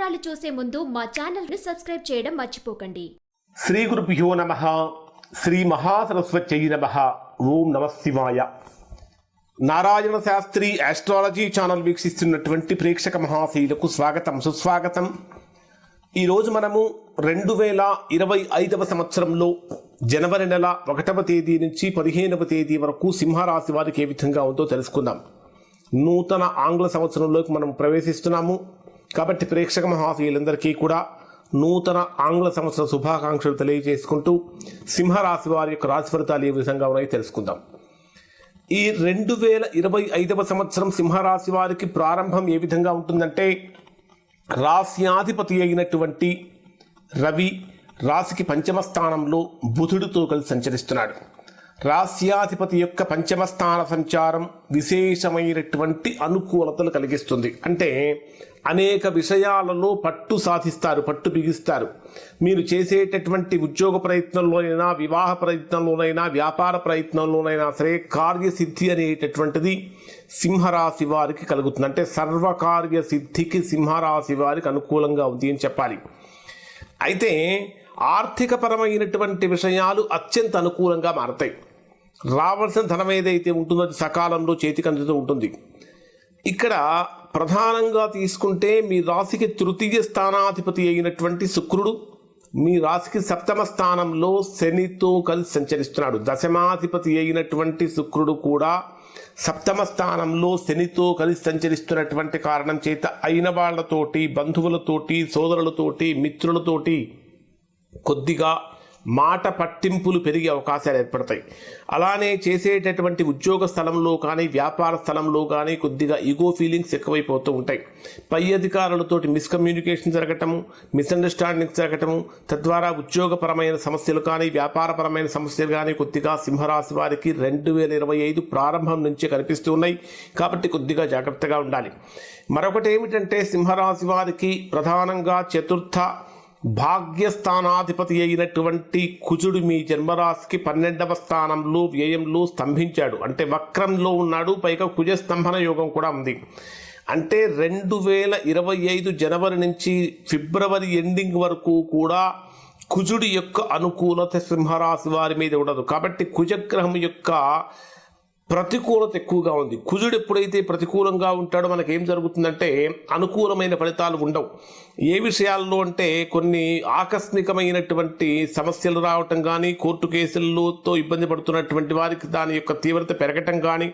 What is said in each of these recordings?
వివరాలు చూసే ముందు మా ఛానల్ని సబ్స్క్రైబ్ చేయడం మర్చిపోకండి. శ్రీ గురుభ్యో నమ. శ్రీ మహాసరస్వత్యై నమ. ఓం నమ శివాయ. నారాయణ శాస్త్రి ఆస్ట్రాలజీ ఛానల్ వీక్షిస్తున్నటువంటి ప్రేక్షక మహాశీలకు స్వాగతం సుస్వాగతం. ఈరోజు మనము రెండు వేల ఇరవై ఐదవ సంవత్సరంలో జనవరి నెల ఒకటవ తేదీ నుంచి పదిహేనవ తేదీ వరకు సింహరాశి వారికి ఏ విధంగా ఉందో తెలుసుకుందాం. నూతన ఆంగ్ల సంవత్సరంలోకి మనం ప్రవేశిస్తున్నాము. కాబట్టి ప్రేక్షక మహాశయులందరికీ కూడా నూతన ఆంగ్ల సంవత్సర శుభాకాంక్షలు తెలియజేసుకుంటూ సింహరాశి వారి యొక్క రాశి ఫలితాలు ఏ విధంగా ఉన్నాయో తెలుసుకుందాం. ఈ రెండు వేల ఇరవై ఐదవ సంవత్సరం సింహరాశి వారికి ప్రారంభం ఏ విధంగా ఉంటుందంటే రాశ్యాధిపతి అయినటువంటి రవి రాశికి పంచమ స్థానంలో బుధుడితో కలిసి సంచరిస్తున్నాడు. రాస్యాధిపతి యొక్క పంచమస్థాన సంచారం విశేషమైనటువంటి అనుకూలతలు కలిగిస్తుంది. అంటే అనేక విషయాలలో పట్టు సాధిస్తారు పట్టు బిగిస్తారు. మీరు చేసేటటువంటి ఉద్యోగ ప్రయత్నంలోనైనా వివాహ ప్రయత్నంలోనైనా వ్యాపార ప్రయత్నంలోనైనా సరే కార్యసిద్ధి అనేటటువంటిది సింహరాశి వారికి కలుగుతుంది. అంటే సర్వకార్య సిద్ధికి సింహరాశి వారికి అనుకూలంగా ఉంది అని చెప్పాలి. అయితే ఆర్థికపరమైనటువంటి విషయాలు అత్యంత అనుకూలంగా మారతాయి. రావాల్సిన ధనం ఏదైతే ఉంటుందో అది సకాలంలో చేతికి అందుతూ ఉంటుంది. ఇక్కడ ప్రధానంగా తీసుకుంటే మీ రాశికి తృతీయ స్థానాధిపతి అయినటువంటి శుక్రుడు మీ రాశికి సప్తమ స్థానంలో శనితో కలిసి సంచరిస్తున్నాడు. దశమాధిపతి అయినటువంటి శుక్రుడు కూడా సప్తమ స్థానంలో శనితో కలిసి సంచరిస్తున్నటువంటి కారణం చేత అయిన వాళ్ళతోటి బంధువులతోటి సోదరులతోటి మిత్రులతోటి కొద్దిగా మాట పట్టింపులు పెరిగే అవకాశాలు ఏర్పడతాయి. అలానే చేసేటటువంటి ఉద్యోగ స్థలంలో కానీ వ్యాపార స్థలంలో కానీ కొద్దిగా ఈగో ఫీలింగ్స్ ఎక్కువైపోతూ ఉంటాయి. పై అధికారులతోటి మిస్కమ్యూనికేషన్ జరగటము మిస్అండర్స్టాండింగ్స్ జరగటము తద్వారా ఉద్యోగపరమైన సమస్యలు కానీ వ్యాపారపరమైన సమస్యలు కానీ కొద్దిగా సింహరాశి వారికి రెండు వేల ఇరవై ఐదు ప్రారంభం నుంచే కనిపిస్తూ ఉన్నాయి. కాబట్టి కొద్దిగా జాగ్రత్తగా ఉండాలి. మరొకటి ఏమిటంటే సింహరాశి వారికి ప్రధానంగా చతుర్థ భాగ్యస్థానాధిపతి అయినటువంటి కుజుడు మీ జన్మరాశికి పన్నెండవ స్థానంలో వ్యయంలో స్తంభించాడు. అంటే వక్రంలో ఉన్నాడు పైగా కుజ స్తంభన యోగం కూడా ఉంది. అంటే రెండు వేల ఇరవై ఐదు జనవరి నుంచి ఫిబ్రవరి ఎండింగ్ వరకు కూడా కుజుడి యొక్క అనుకూలత సింహరాశి వారి మీద ఉండదు. కాబట్టి కుజగ్రహం యొక్క ప్రతికూలత ఎక్కువగా ఉంది. కుజుడు ఎప్పుడైతే ప్రతికూలంగా ఉంటాడో మనకి ఏం జరుగుతుందంటే అనుకూలమైన ఫలితాలు ఉండవు. ఏ విషయాల్లో అంటే కొన్ని ఆకస్మికమైనటువంటి సమస్యలు రావటం కానీ కోర్టు కేసులతో ఇబ్బంది పడుతున్నటువంటి వారికి దాని యొక్క తీవ్రత పెరగటం కానీ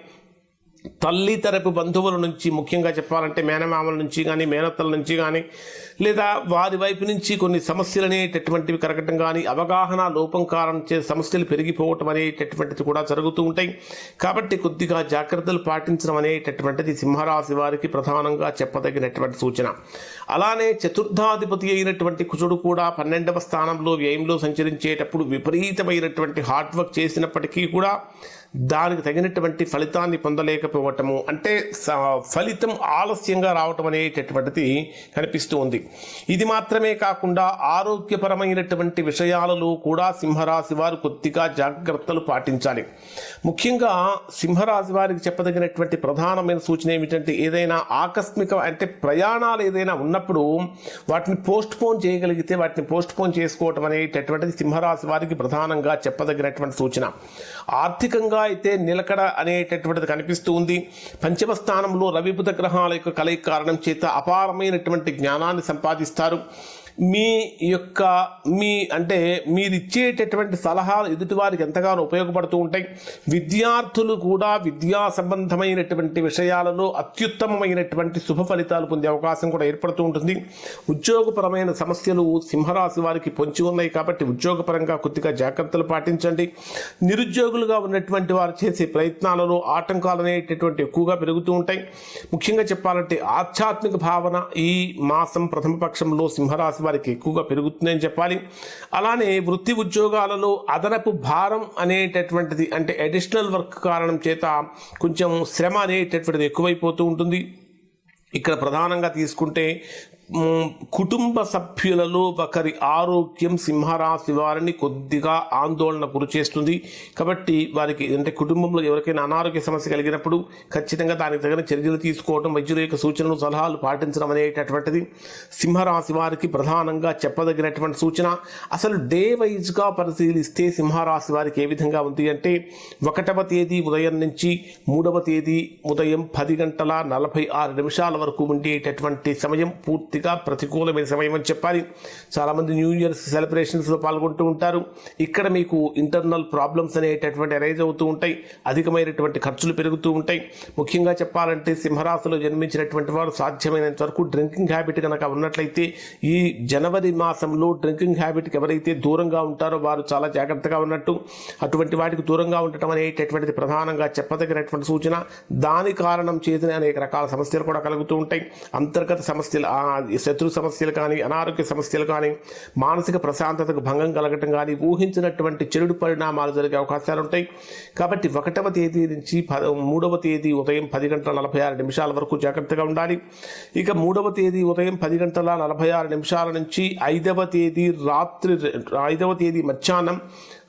తల్లి తరపు బంధువుల నుంచి ముఖ్యంగా చెప్పాలంటే మేనమామల నుంచి కానీ మేనత్తల నుంచి కానీ లేదా వారి వైపు నుంచి కొన్ని సమస్యలు అనేటటువంటివి కరగటం కానీ అవగాహన లోపం కారణం చే సమస్యలు పెరిగిపోవటం అనేటటువంటిది కూడా జరుగుతూ ఉంటాయి. కాబట్టి కొద్దిగా జాగ్రత్తలు పాటించడం అనేటటువంటిది సింహరాశి వారికి ప్రధానంగా చెప్పదగినటువంటి సూచన. అలానే చతుర్థాధిపతి అయినటువంటి కుజుడు కూడా పన్నెండవ స్థానంలో వ్యయంలో సంచరించేటప్పుడు విపరీతమైనటువంటి హార్డ్ వర్క్ చేసినప్పటికీ కూడా దానికి తగినటువంటి ఫలితాన్ని పొందలేకపోవటము అంటే స- ఫలితం ఆలస్యంగా రావటం అనేటటువంటిది కనిపిస్తూ ఉంది. ఇది మాత్రమే కాకుండా ఆరోగ్యపరమైనటువంటి విషయాలలో కూడా సింహరాశి వారు కొద్దిగా జాగ్రత్తలు పాటించాలి. ముఖ్యంగా సింహరాశి వారికి చెప్పదగినటువంటి ప్రధానమైన సూచన ఏమిటంటే ఏదైనా ఆకస్మిక అంటే ప్రయాణాలు ఏదైనా ఉన్నప్పుడు వాటిని పోస్ట్ పోన్ చేయగలిగితే వాటిని పోస్ట్ పోన్ చేసుకోవటం అనేటటువంటిది సింహరాశి వారికి ప్రధానంగా చెప్పదగినటువంటి సూచన. ఆర్థికంగా అయితే నిలకడ అనేటటువంటిది కనిపిస్తూ ఉంది. పంచమ స్థానంలో రవిపుత గ్రహాల యొక్క కలయిక కారణం చేత అపారమైనటువంటి జ్ఞానాన్ని సంపాదిస్తారు. మీ యొక్క మీ అంటే మీరు ఇచ్చేటటువంటి సలహాలు ఎదుటివారికి ఎంతగానో ఉపయోగపడుతూ ఉంటాయి. విద్యార్థులు కూడా విద్యా సంబంధమైనటువంటి విషయాలలో అత్యుత్తమమైనటువంటి శుభ ఫలితాలు పొందే అవకాశం కూడా ఏర్పడుతూ ఉంటుంది. ఉద్యోగపరమైన సమస్యలు సింహరాశి వారికి పొంచి ఉన్నాయి కాబట్టి ఉద్యోగపరంగా కొద్దిగా జాగ్రత్తలు పాటించండి. నిరుద్యోగులుగా ఉన్నటువంటి వారు చేసే ప్రయత్నాలలో ఆటంకాలు అనేటటువంటి ఎక్కువగా పెరుగుతూ ఉంటాయి. ముఖ్యంగా చెప్పాలంటే ఆధ్యాత్మిక భావన ఈ మాసం ప్రథమ పక్షంలో సింహరాశి వారికి ఎక్కువగా పెరుగుతుందని చెప్పాలి. అలానే వృత్తి ఉద్యోగాలలో అదనపు భారం అనేటటువంటిది అంటే అడిషనల్ వర్క్ కారణం చేత కొంచెం శ్రమ అనేటటువంటిది ఎక్కువైపోతూ ఉంటుంది. ఇక్కడ ప్రధానంగా తీసుకుంటే కుటుంబ సభ్యులలో ఒకరి ఆరోగ్యం సింహరాశి వారిని కొద్దిగా ఆందోళన గురి చేస్తుంది. కాబట్టి వారికి అంటే కుటుంబంలో ఎవరికైనా అనారోగ్య సమస్య కలిగినప్పుడు ఖచ్చితంగా దానికి తగిన చర్యలు తీసుకోవడం వైద్యుల యొక్క సూచనలు సలహాలు పాటించడం అనేటటువంటిది. సింహరాశి వారికి ప్రధానంగా చెప్పదగినటువంటి సూచన. అసలు డే వైజ్గా పరిశీలిస్తే సింహరాశి వారికి ఏ విధంగా ఉంది అంటే ఒకటవ తేదీ ఉదయం నుంచి మూడవ తేదీ ఉదయం పది గంటల నలభై ఆరు నిమిషాల వరకు ఉండేటటువంటి సమయం పూర్తి పూర్తిగా ప్రతికూలమైన సమయం అని చెప్పాలి. చాలామంది న్యూ ఇయర్స్ సెలబ్రేషన్స్లో పాల్గొంటూ ఉంటారు. ఇక్కడ మీకు ఇంటర్నల్ ప్రాబ్లమ్స్ అనేటటువంటి అరైజ్ అవుతూ ఉంటాయి. అధికమైనటువంటి ఖర్చులు పెరుగుతూ ఉంటాయి. ముఖ్యంగా చెప్పాలంటే సింహరాశిలో జన్మించినటువంటి వారు సాధ్యమైనంత వరకు డ్రింకింగ్ హ్యాబిట్ కనుక ఉన్నట్లయితే ఈ జనవరి మాసంలో డ్రింకింగ్ హ్యాబిట్కి ఎవరైతే దూరంగా ఉంటారో వారు చాలా జాగ్రత్తగా ఉన్నట్టు అటువంటి వాటికి దూరంగా ఉండటం అనేటటువంటిది ప్రధానంగా చెప్పదగినటువంటి సూచన. దాని కారణం చేసిన అనేక రకాల సమస్యలు కూడా కలుగుతూ ఉంటాయి. అంతర్గత సమస్యలు శత్రు సమస్యలు కానీ అనారోగ్య సమస్యలు కానీ మానసిక ప్రశాంతతకు భంగం కలగటం కానీ ఊహించినటువంటి చెడు పరిణామాలు జరిగే అవకాశాలు ఉంటాయి. కాబట్టి ఒకటవ తేదీ నుంచి పద మూడవ తేదీ ఉదయం పది గంటల నలభై ఆరు నిమిషాల వరకు జాగ్రత్తగా ఉండాలి. ఇక మూడవ తేదీ ఉదయం పది గంటల నలభై ఆరు నిమిషాల నుంచి ఐదవ తేదీ రాత్రి ఐదవ తేదీ మధ్యాహ్నం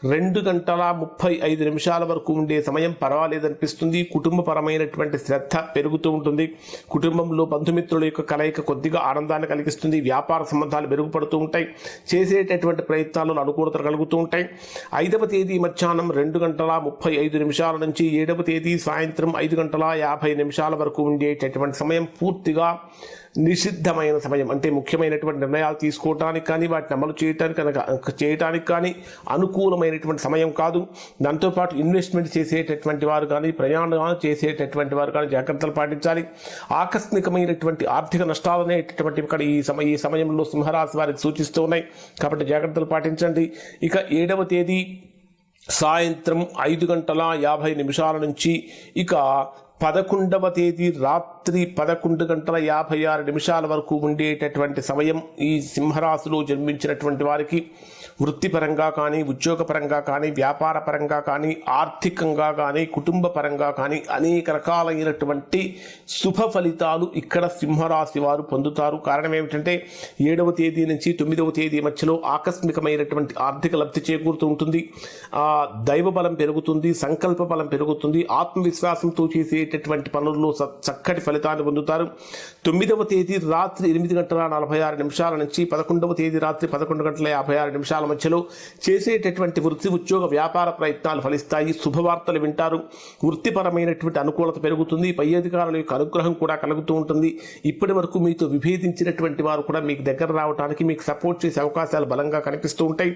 రెండు గంటల ముప్పై ఐదు నిమిషాల వరకు ఉండే సమయం పర్వాలేదనిపిస్తుంది. కుటుంబపరమైనటువంటి శ్రద్ధ పెరుగుతూ ఉంటుంది. కుటుంబంలో బంధుమిత్రుల యొక్క కలయిక కొద్దిగా ఆనందాన్ని కలిగిస్తుంది. వ్యాపార సంబంధాలు మెరుగుపడుతూ ఉంటాయి. చేసేటటువంటి ప్రయత్నాలలో అనుకూలత కలుగుతూ ఉంటాయి. ఐదవ తేదీ మధ్యాహ్నం రెండు గంటల ముప్పై ఐదు నిమిషాల నుంచి ఏడవ తేదీ సాయంత్రం ఐదు గంటల యాభై నిమిషాల వరకు ఉండేటటువంటి సమయం పూర్తిగా నిషిద్ధమైన సమయం. అంటే ముఖ్యమైనటువంటి నిర్ణయాలు తీసుకోవటానికి కానీ వాటిని అమలు చేయడానికి కనుక కానీ అనుకూలమైనటువంటి సమయం కాదు. దాంతోపాటు ఇన్వెస్ట్మెంట్ చేసేటటువంటి వారు కానీ ప్రయాణాలు చేసేటటువంటి వారు కానీ జాగ్రత్తలు పాటించాలి. ఆకస్మికమైనటువంటి ఆర్థిక నష్టాలు అనేటటువంటి ఇక్కడ ఈ సమయ ఈ సమయంలో సింహరాశి వారికి సూచిస్తూ ఉన్నాయి. కాబట్టి జాగ్రత్తలు పాటించండి. ఇక ఏడవ తేదీ సాయంత్రం ఐదు గంటల యాభై నిమిషాల నుంచి ఇక పదకొండవ తేదీ రాత్రి పదకొండు గంటల యాభై ఆరు నిమిషాల వరకు ఉండేటటువంటి సమయం ఈ సింహరాశిలో జన్మించినటువంటి వారికి వృత్తిపరంగా కానీ ఉద్యోగపరంగా కానీ వ్యాపార పరంగా కానీ ఆర్థికంగా కానీ కుటుంబ పరంగా కానీ అనేక రకాలైనటువంటి శుభ ఫలితాలు ఇక్కడ సింహరాశి వారు పొందుతారు. కారణం ఏమిటంటే ఏడవ తేదీ నుంచి తొమ్మిదవ తేదీ మధ్యలో ఆకస్మికమైనటువంటి ఆర్థిక లబ్ధి చేకూరుతూ ఉంటుంది. దైవ బలం పెరుగుతుంది సంకల్ప బలం పెరుగుతుంది ఆత్మవిశ్వాసంతో చేసేటటువంటి పనుల్లో చక్కటి ఫలితాన్ని పొందుతారు. తొమ్మిదవ తేదీ రాత్రి ఎనిమిది గంటల నలభై ఆరు నిమిషాల నుంచి పదకొండవ తేదీ రాత్రి పదకొండు గంటల యాభై ఆరు నిమిషాల మధ్యలో చేసేటటువంటి వృత్తి ఉద్యోగ వ్యాపార ప్రయత్నాలు ఫలిస్తాయి. శుభవార్తలు వింటారు. వృత్తిపరమైనటువంటి అనుకూలత పెరుగుతుంది. పై అధికారుల యొక్క అనుగ్రహం కూడా కలుగుతూ ఉంటుంది. ఇప్పటి వరకు మీతో విభేదించినటువంటి వారు కూడా మీకు దగ్గర రావడానికి మీకు సపోర్ట్ చేసే అవకాశాలు బలంగా కనిపిస్తూ ఉంటాయి.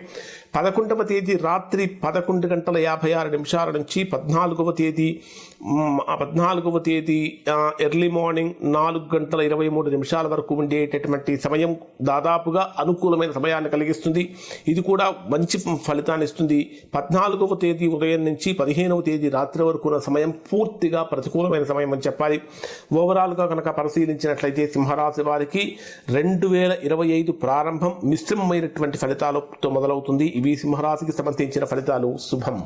పదకొండవ తేదీ రాత్రి పదకొండు గంటల యాభై ఆరు నిమిషాల నుంచి పద్నాలుగవ తేదీ పద్నాలుగు పద్నాలుగవ తేదీ ఎర్లీ మార్నింగ్ నాలుగు గంటల ఇరవై మూడు నిమిషాల వరకు ఉండేటటువంటి సమయం దాదాపుగా అనుకూలమైన సమయాన్ని కలిగిస్తుంది. ఇది కూడా మంచి ఫలితాన్ని ఇస్తుంది. పద్నాలుగవ తేదీ ఉదయం నుంచి పదిహేనవ తేదీ రాత్రి వరకు ఉన్న సమయం పూర్తిగా ప్రతికూలమైన సమయం అని చెప్పాలి. ఓవరాల్గా కనుక పరిశీలించినట్లయితే సింహరాశి వారికి రెండు వేల ఇరవై ఐదు ప్రారంభం మిశ్రమమైనటువంటి ఫలితాలతో మొదలవుతుంది. ఇవి సింహరాశికి సంబంధించిన ఫలితాలు. శుభం.